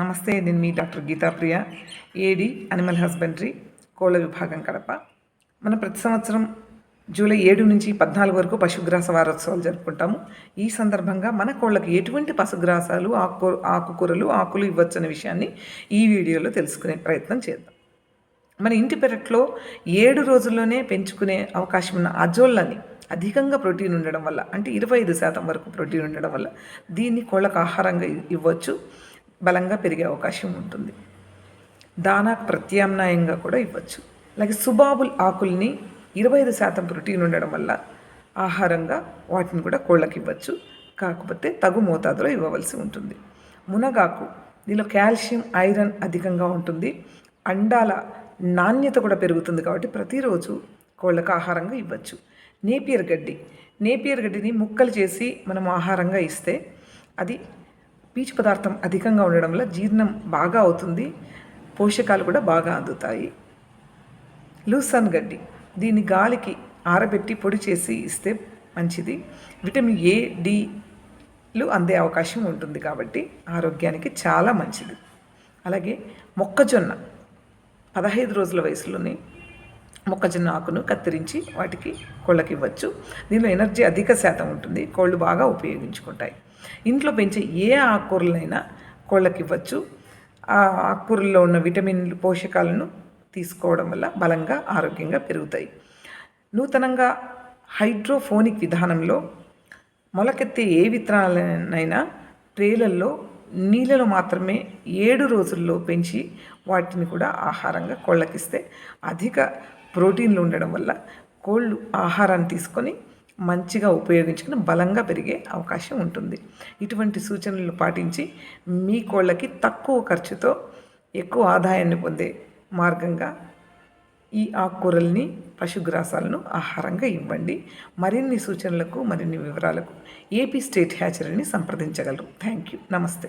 నమస్తే నేను మీ doctor Geetapriya AD animal husbandry కోళ్ళ విభాగం కడప. మనం ప్రతి సంవత్సరం జూలై ఏడు నుంచి పద్నాలుగు వరకు పశుగ్రాస వారోత్సవాలు జరుపుకుంటాము. ఈ సందర్భంగా మన కోళ్ళకి ఎటువంటి పశుగ్రాసాలు ఆకు ఆకుకూరలు ఆకులు ఇవ్వచ్చనే విషయాన్ని ఈ వీడియోలో తెలుసుకునే ప్రయత్నం చేద్దాం. మన ఇంటి పెరట్లో ఏడు రోజుల్లోనే పెంచుకునే అవకాశం ఉన్న అజోళ్ళని అధికంగా ప్రోటీన్ ఉండడం వల్ల అంటే ఇరవై ఐదు శాతం వరకు ప్రోటీన్ ఉండడం వల్ల దీన్ని కోళ్ళకు ఆహారంగా ఇవ్వచ్చు. బలంగా పెరిగే అవకాశం ఉంటుంది. దానాకు ప్రత్యామ్నాయంగా కూడా ఇవ్వచ్చు. అలాగే సుబాబుల్ ఆకుల్ని ఇరవై ఐదు శాతం ప్రోటీన్ ఉండడం వల్ల ఆహారంగా వాటిని కూడా కోళ్ళకి ఇవ్వచ్చు. కాకపోతే తగు మోతాదులో ఇవ్వవలసి ఉంటుంది. మునగాకు దీనిలో కాల్షియం ఐరన్ అధికంగా ఉంటుంది. అండాల నాణ్యత కూడా పెరుగుతుంది కాబట్టి ప్రతిరోజు కోళ్ళకు ఆహారంగా ఇవ్వచ్చు. నేపియర్ గడ్డి. నేపియర్ గడ్డిని ముక్కలు చేసి మనం ఆహారంగా ఇస్తే అది పీచు పదార్థం అధికంగా ఉండడం వల్ల జీర్ణం బాగా అవుతుంది పోషకాలు కూడా బాగా అందుతాయి. లూసన్ గడ్డి. దీన్ని గాలికి ఆరబెట్టి పొడి చేసి ఇస్తే మంచిది. విటమిన్ ఏ డిలు అందే అవకాశం ఉంటుంది కాబట్టి ఆరోగ్యానికి చాలా మంచిది. అలాగే మొక్కజొన్న. పదహైదు రోజుల వయసులోనే మొక్కజొన్న ఆకును కత్తిరించి వాటికి కోళ్ళకి ఇవ్వచ్చు. దీనిలో ఎనర్జీ అధిక శాతం ఉంటుంది. కోళ్ళు బాగా ఉపయోగించుకుంటాయి. ఇంట్లో పెంచే ఏ ఆకుకూరలైనా కోళ్ళకి ఇవ్వచ్చు. ఆ ఆకుకూరల్లో ఉన్న విటమిన్లు పోషకాలను తీసుకోవడం వల్ల బలంగా ఆరోగ్యంగా పెరుగుతాయి. నూతనంగా హైడ్రోఫోనిక్ విధానంలో మొలకెత్తే ఏ విత్తనాలనైనా ట్రేలల్లో నీళ్ళలో మాత్రమే ఏడు రోజుల్లో పెంచి వాటిని కూడా ఆహారంగా కోళ్ళకిస్తే అధిక ప్రోటీన్లు ఉండడం వల్ల కోళ్ళు ఆహారాన్ని తీసుకొని మంచిగా ఉపయోగించుకుని బలంగా పెరిగే అవకాశం ఉంటుంది. ఇటువంటి సూచనలు పాటించి మీ కోళ్ళకి తక్కువ ఖర్చుతో ఎక్కువ ఆదాయాన్ని పొందే మార్గంగా ఈ ఆకుకూరల్ని పశుగ్రాసాలను ఆహారంగా ఇవ్వండి. మరిన్ని సూచనలకు మరిన్ని వివరాలకు ఏపీ స్టేట్ హ్యాచరీని సంప్రదించగలరు. Thank you. నమస్తే.